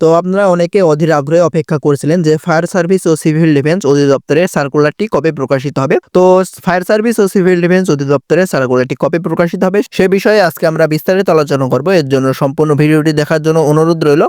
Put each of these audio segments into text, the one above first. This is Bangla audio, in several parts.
তো আপনারা অনেকে অধীর আগ্রহে অপেক্ষা করছিলেন যে ফায়ার সার্ভিস ও সিভিল ডিফেন্স অধিদপ্তরের সার্কুলারটি কবে প্রকাশিত হবে। তো ফায়ার সার্ভিস ও সিভিল ডিফেন্স অধিদপ্তরের সার্কুলারটি কবে প্রকাশিত হবে সে বিষয়ে আজকে আমরা বিস্তারিত আলোচনা করব। এর জন্য সম্পূর্ণ ভিডিওটি দেখার জন্য অনুরোধ রইল।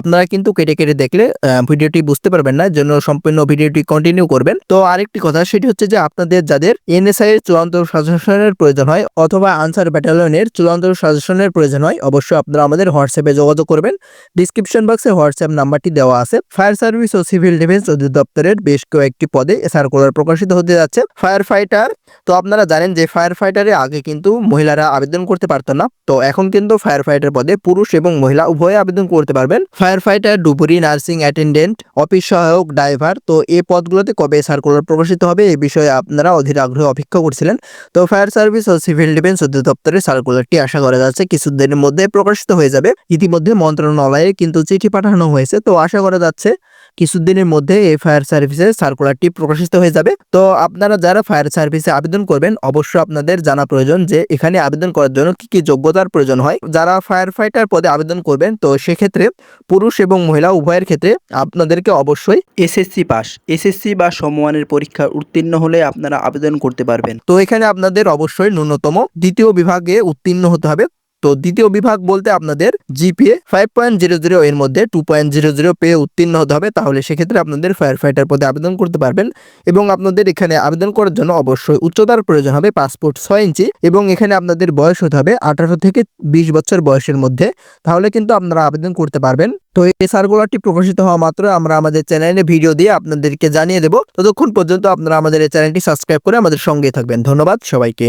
আপনারা কিন্তু কেটে কেটে দেখলে ভিডিওটি বুঝতে পারবেন না, এর জন্য সম্পূর্ণ ভিডিওটি কন্টিনিউ করবেন। তো আরেকটি কথা, সেটি হচ্ছে যে আপনাদের যাদের এনএসআই এর চূড়ান্ত সাজেশনের প্রয়োজন হয় অথবা আনসার ব্যাটালিয়নের চূড়ান্ত সাজেশনের প্রয়োজন হয়, অবশ্যই আপনারা আমাদের হোয়াটসঅ্যাপে যোগাযোগ করবেন। ডিসক্রিপশন বক্সে হোয়াটসঅ্যাপ নাম্বারটি দেওয়া আছে। ফায়ার সার্ভিস ও সিভিল ডিফেন্স অধিদপ্তরের বেশ কয়েকটি পদে সার্কুলার প্রকাশিত হতে যাচ্ছে। ফায়ার ফাইটার, তো আপনারা জানেন যে ফায়ার ফাইটারে আগে কিন্তু মহিলারা আবেদন করতে পারতো না। তো এখন কিন্তু ফায়ার ফাইটার পদে পুরুষ এবং মহিলা উভয়ে আবেদন করতে পারবেন। ফায়ার ফাইটার, ডুবুরি, নার্সিং অ্যাটেন্ডেন্ট, অফিস সহায়ক, ড্রাইভার, তো এই পদগুলোতে কবে সার্কুলার প্রকাশিত হবে এই বিষয়ে আপনারা অধীর আগ্রহে অপেক্ষা করছিলেন। তো ফায়ার সার্ভিস ও সিভিল ডিফেন্স অধিদপ্তরের সার্কুলারটি আশা করা যাচ্ছে কিছুদিনের মধ্যে প্রকাশিত হয়ে যাবে। ইতিমধ্যে মন্ত্রণালয়ে কিন্তু চিঠি পাঠানো হয়েছে। তো আশা করা যাচ্ছে কিছুদিনের মধ্যে এই ফায়ার সার্ভিসের সার্কুলারটি প্রকাশিত হয়ে যাবে। তো আপনারা যারা ফায়ার সার্ভিসে আবেদন করবেন, অবশ্যই আপনাদের জানা প্রয়োজন যে এখানে আবেদন করার জন্য কি কি যোগ্যতার প্রয়োজন হয়। যারা ফায়ার ফাইটার পদে আবেদন করবেন, তো সেক্ষেত্রে পুরুষ এবং মহিলা উভয়ের ক্ষেত্রে আপনাদেরকে অবশ্যই এসএসসি পাস। এসএসসি বা সমমানের পরীক্ষা উত্তীর্ণ হলে আপনারা আবেদন করতে পারবেন। তো এখানে আপনাদের অবশ্যই ন্যূনতম দ্বিতীয় বিভাগে উত্তীর্ণ হতে হবে। তো দ্বিতীয় বিভাগ বলতে আপনাদের GPA five point zero zero এর মধ্যে টু পয়েন্ট জিরো জিরো পেয়ে উত্তীর্ণ হতে হবে, তাহলে সেক্ষেত্রে আপনাদের ফায়ার ফাইটার পদে আবেদন করতে পারবেন এবং আপনাদের এখানে আবেদন করার জন্য অবশ্যই উচ্চতার প্রয়োজন হবে পাসপোর্ট ছয় ইঞ্চি এবং এখানে আপনাদের বয়স হতে হবে আঠারো থেকে বিশ বছর বয়সের মধ্যে, তাহলে কিন্তু আপনারা আবেদন করতে পারবেন। তো এই সার্কুলারটি প্রকাশিত হওয়া মাত্র, আমরা আমাদের চ্যানেলে ভিডিও দিয়ে আপনাদেরকে জানিয়ে দেবো। ততক্ষণ পর্যন্ত আপনারা আমাদের এই চ্যানেলটি সাবস্ক্রাইব করে আমাদের সঙ্গে থাকবেন। ধন্যবাদ সবাইকে।